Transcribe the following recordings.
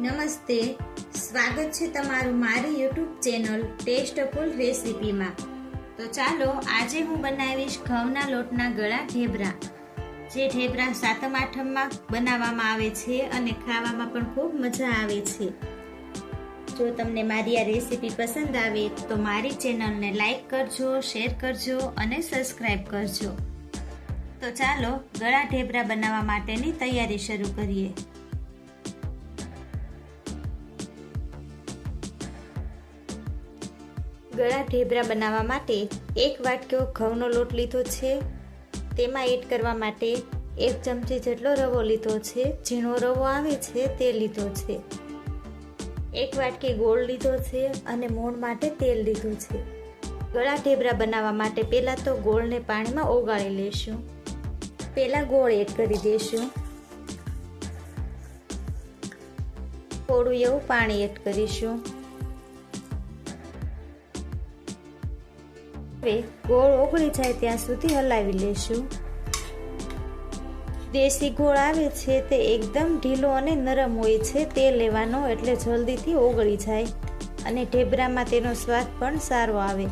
નમસ્તે. સ્વાગત છે તમારું મારી યુટ્યુબ ચેનલ ટેસ્ટફુલ રેસિપીમાં. તો ચાલો, આજે હું બનાવીશ ઘઉંના લોટના ગળા ઢેબરા. જે ઢેબરા સાતમ આઠમમાં બનાવવામાં આવે છે અને ખાવામાં પણ ખૂબ મજા આવે છે. જો તમને મારી આ રેસિપી પસંદ આવે તો મારી ચેનલને લાઈક કરજો, શેર કરજો અને સબસ્ક્રાઈબ કરજો. તો ચાલો, ગળા ઢેબરા બનાવવા માટેની તૈયારી શરૂ કરીએ. ગળા ઢેબરા બનાવવા માટે એક વાટકો ઘઉંનો લોટ લીધો છે. તેમાં એડ કરવા માટે એક ચમચી જેટલો રવો લીધો છે. ઝીણો રવો આવે છે તે લીધો છે. એક વાટકી ગોળ લીધો છે અને મોણ માટે તેલ લીધું છે. ગળા ઢેબરા બનાવવા માટે પહેલાં તો ગોળને પાણીમાં ઓગાળી લેશું. પહેલાં ગોળ એડ કરી દઈશું થોડું એવું પાણી એડ કરીશું. હવે ગોળ ઓગળી જાય ત્યાં સુધી હલાવી લેશું. દેશી ગોળ આવે છે તે એકદમ ઢીલો અને નરમ હોય છે, તે લેવાનો એટલે જલ્દીથી ઓગળી જાય અને ઢેબરામાં તેનો સ્વાદ પણ સારો આવે.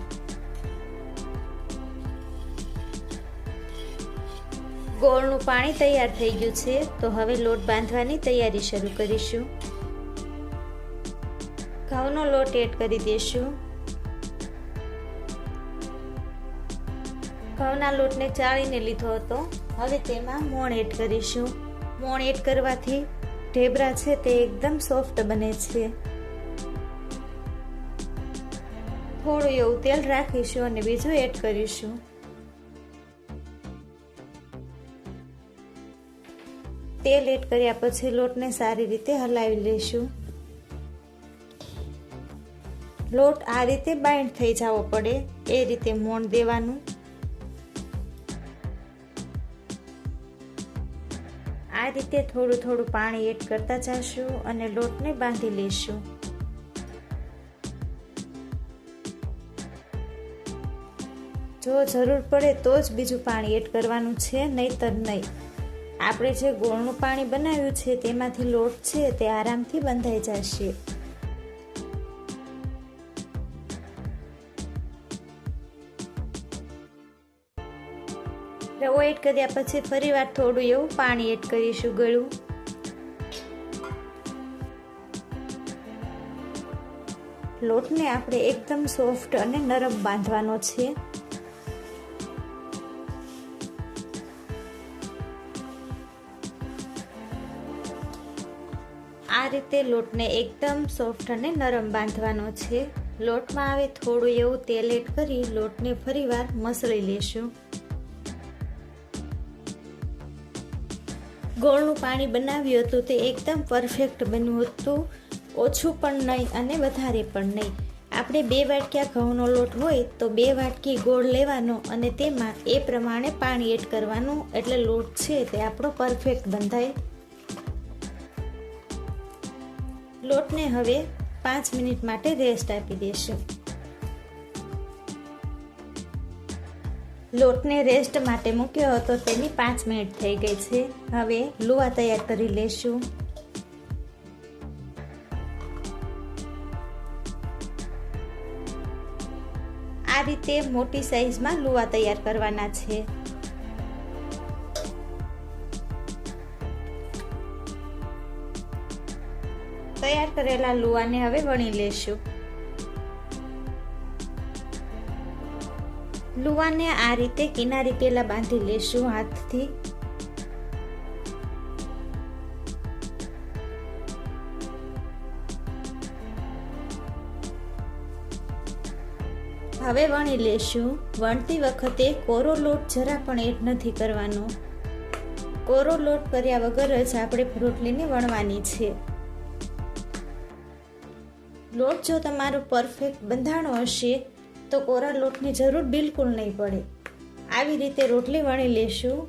ગોળનું પાણી તૈયાર થઈ ગયું છે, તો હવે લોટ બાંધવાની તૈયારી શરૂ કરીશું. ઘઉંનો લોટ એડ કરી દઈશું ઘઉંના લોટને ચાળીને લીધો હતો. હવે તેમાં મોણ એડ કરીશું. મોણ એડ કરવાથી ઢેબરા છે તે એકદમ સોફ્ટ બને છે. થોડું એવું તેલ રાખીશું અને બીજું એડ કરીશું. તેલ એડ કર્યા પછી લોટને સારી રીતે હલાવી લઈશું. લોટ આ રીતે બાઇન્ડ થઈ જવો પડે, એ રીતે મોણ દેવાનું. આ રીતે થોડું થોડું પાણી એડ કરતા જશું અને લોટને બાંધી લઈશું. જો જરૂર પડે તો જ બીજું પાણી એડ કરવાનું છે, નહીતર નહીં. આપણે જે ગોળનું પાણી બનાવ્યું છે તેમાંથી લોટ છે તે આરામથી બંધાઈ જશે. રવો એડ કર્યા પછી ફરી વાર થોડું એવું પાણી એડ કરીશું ગળું. લોટને આપણે એકદમ સોફ્ટ અને નરમ બાંધવાનો છે. આ રીતે લોટને એકદમ સોફ્ટ અને નરમ બાંધવાનો છે. લોટમાં આવે થોડું એવું તેલ એડ કરી લોટને ફરીવાર મસળી લેશું. ગોળનું પાણી બનાવ્યું હતું તે એકદમ પરફેક્ટ બન્યું હતું. ઓછું પણ નહીં અને વધારે પણ નહીં. આપણે બે વાટક્યા ઘઉંનો લોટ હોય તો બે વાટકી ગોળ લેવાનો અને તેમાં એ પ્રમાણે પાણી એડ કરવાનું. એટલે લોટ છે તે આપણો પરફેક્ટ બંધાય. લોટને હવે પાંચ મિનિટ માટે રેસ્ટ આપી દેશું. લોટને રેસ્ટ માટે મૂક્યો હતો તેની પાંચ મિનિટ થઈ ગઈ છે. હવે લુવા તૈયાર કરી લેશું. આ રીતે મોટી સાઈઝમાં લુવા તૈયાર કરવાના છે. તૈયાર કરેલા લુવાને હવે વણી લેશું. લુવાને આ રીતે કિનારી પેલા બાંધી લેશું હાથથી. હવે વણી લેશું. વણતી વખતે કોરો લોટ જરા પણ એડ નથી કરવાનો. કોરો લોટ કર્યા વગર જ આપણે રોટલીને વણવાની છે. લોટ જો તમારો પરફેક્ટ બંધાણો હશે તો કોરા લોટની જરૂર બિલકુલ નહીં પડે. આવી રીતે રોટલી વણી લેશું.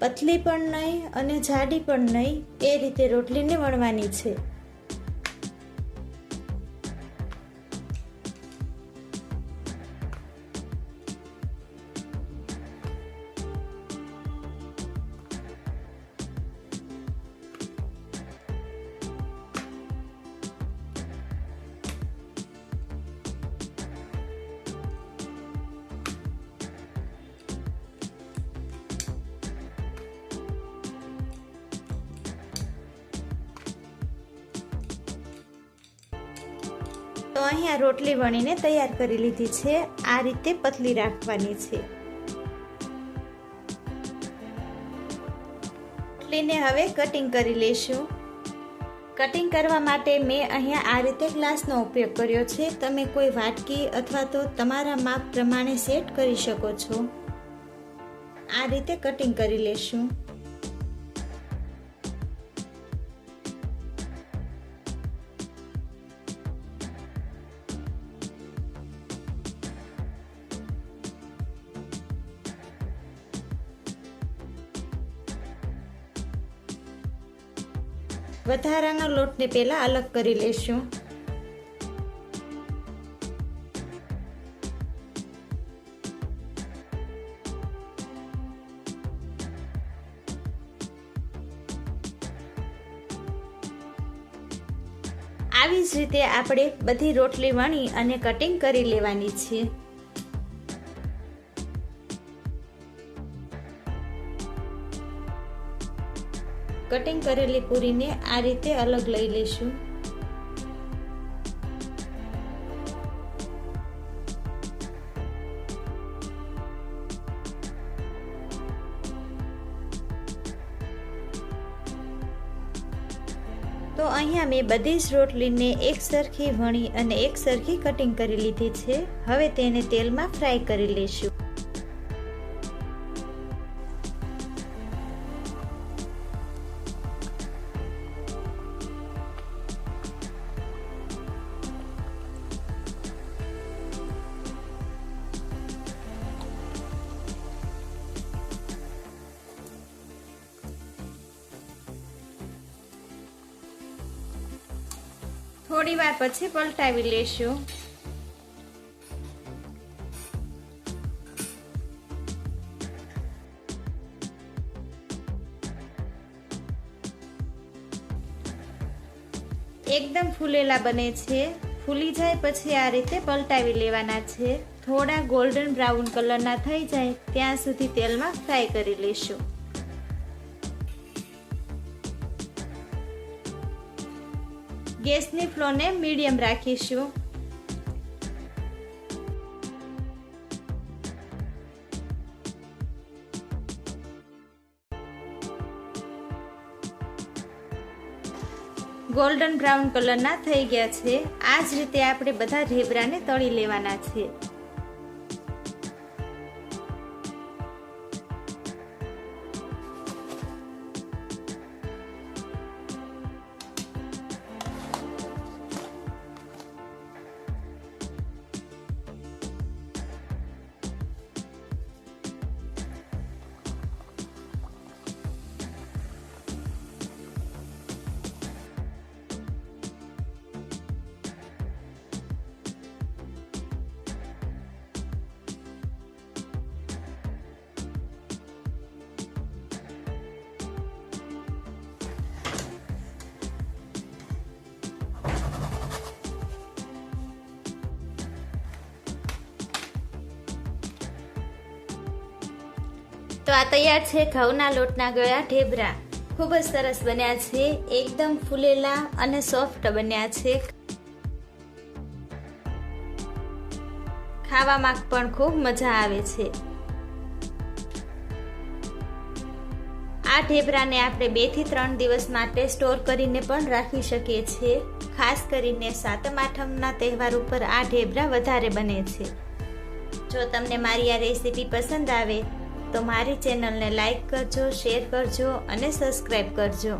પતલી પણ નહીં અને જાડી પણ નહીં, એ રીતે રોટલીને વણવાની છે. તો અહીંયા રોટલી વણીને તૈયાર કરી લીધી છે. આ રીતે પતલી રાખવાની છે. રોટલીને હવે કટિંગ કરી લઈશું કટિંગ કરવા માટે મેં અહીંયા આ રીતે ગ્લાસનો ઉપયોગ કર્યો છે. તમે કોઈ વાટકી અથવા તો તમારા માપ પ્રમાણે સેટ કરી શકો છો. આ રીતે કટિંગ કરી લેશું. વધારાના લોટને પહેલાં અલગ કરી લેશું. આવી જ રીતે આપણે બધી રોટલી વણી અને કટિંગ કરી લેવાની છે. કટિંગ કરેલી પૂરીને આ રીતે અલગ લઈ લઈશું તો અહીંયા મેં બધી જ રોટલીને એક સરખી વણી અને એક સરખી કટિંગ કરી લીધી છે. હવે તેને તેલમાં ફ્રાય કરી લઈશું થોડી વાર પછી પલટાવી લેશું. એકદમ ફૂલેલા બને છે. ફૂલી જાય પછી આ રીતે પલટાવી લેવાના છે. થોડા ગોલ્ડન બ્રાઉન કલરના થઈ જાય, ત્યાં સુધી તેલમાં ફ્રાય કરી લઈશું ગેસની ફ્લોને મીડિયમ રાખીશું. ગોલ્ડન બ્રાઉન કલરના થઈ ગયા છે. આ જ રીતે આપણે બધા ઢેબરાને તળી લેવાના છે તો આ તૈયાર છે ઘઉંના લોટના ગળા ઢેબરા. ખૂબ જ સરસ બન્યા છે, એકદમ ફૂલેલા અને સોફ્ટ બન્યા છે. ખાવામાં પણ ખૂબ મજા આવે છે. આ ઢેબરાને આપણે બેથી ત્રણ દિવસ માટે સ્ટોર કરીને પણ રાખી શકીએ છીએ. ખાસ કરીને સાતમ આઠમના તહેવાર ઉપર આ ઢેબરા વધારે બને છે. જો તમને મારી આ રેસીપી પસંદ આવે તો મારી ચેનલને લાઈક કરજો શેર કરજો અને સબસ્ક્રાઈબ કરજો.